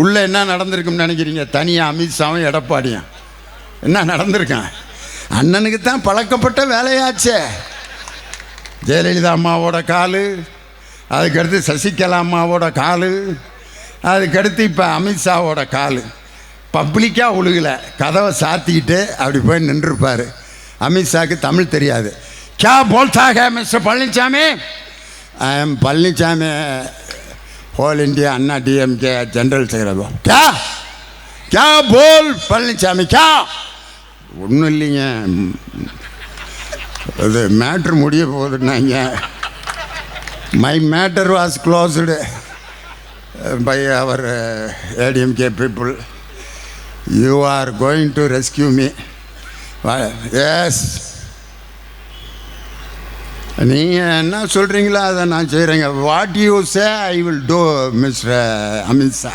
உள்ளே என்ன நடந்திருக்கும்னு நினைக்கிறீங்க? தனியாக அமித்ஷாவும் எடப்பாடியும். என்ன நடந்திருக்கான் அண்ணனுக்கு தான் பழக்கப்பட்ட வேலையாச்சே. ஜெயலலிதா அம்மாவோட காலு அதுக்கடுத்து சசிகலா அம்மாவோட காலு அதுக்கடுத்து இப்போ அமித்ஷாவோட காலு. பப்ளிக்காக ஒழுகலை கதவை சாத்திக்கிட்டு அப்படி போய் நின்றுருப்பார். அமித்ஷாவுக்கு தமிழ் தெரியாது. கே போல்தாக mister Palaniswami I am Palaniswami whole India Anna DMK general secretary K K போல் பழனிசாமி கே ஒன்றும் இல்லைங்க. அது மேட்ரு முடிய போகுதுன்னாங்க my matter was closed by our ADMK people you are going to rescue me yes நீங்கள் என்ன சொல்கிறீங்களோ அதை நான் செய்கிறேங்க what you say I will do mister Amit Shah